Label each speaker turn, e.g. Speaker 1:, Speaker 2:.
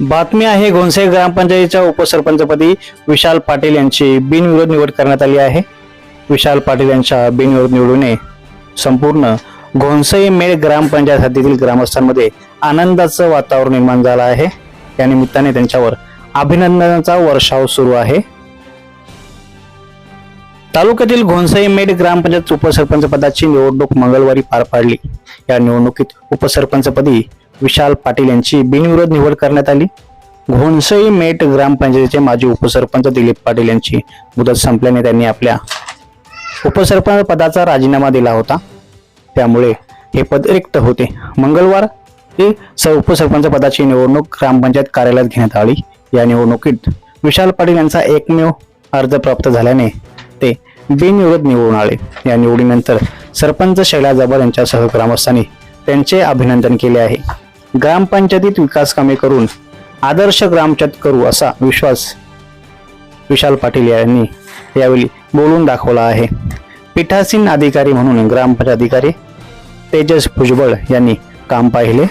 Speaker 1: बातमी आहे घोणसे ग्रामपंचायतीच्या उपसरपंचपदी विशाल पाटील यांची बिनविरोध निवड करण्यात आली आहे. विशाल पाटील यांच्या बिनविरोध निवडीने संपूर्ण घोणसई मेळ ग्रामपंचायत हद्दीतील ग्रामस्थांमध्ये आनंदाचं वातावरण निर्माण झालं आहे. या निमित्ताने त्यांच्यावर अभिनंदनाचा वर्षाव सुरू आहे. तालुक्यातील घोणसई मेड ग्रामपंचायत उपसरपंच पदाची निवडणूक मंगळवारी पार पाडली. या निवडणुकीत उपसरपंचपदी विशाल पाटील यांची बिनविरोध निवड करण्यात आली. घोणसई मेट ग्रामपंचायतीचे माजी उपसरपंच दिलीप पाटील यांची मुदत संपल्याने त्यांनी आपल्या उपसरपंच पदाचा राजीनामा दिला होता. त्यामुळे हे पद रिक्त होते. मंगळवार ते स उपसरपंच पदाची निवडणूक ग्रामपंचायत कार्यालयात घेण्यात आली. या निवडणुकीत विशाल पाटील यांचा एकमेव अर्ज प्राप्त झाल्याने ते बिनविरोध निवडून आले. या निवडीनंतर सरपंच शैला जबर यांच्यासह ग्रामस्थांनी त्यांचे अभिनंदन केले आहे. ग्रामपंचायतीत विकास कामे करून आदर्श ग्रामपंचायत करू असा विश्वास विशाल पाटील यांनी यावेळी बोलून दाखवला आहे. पीठासीन अधिकारी म्हणून ग्रामपंचायत अधिकारी तेजस भुजबळ यांनी काम पाहिले.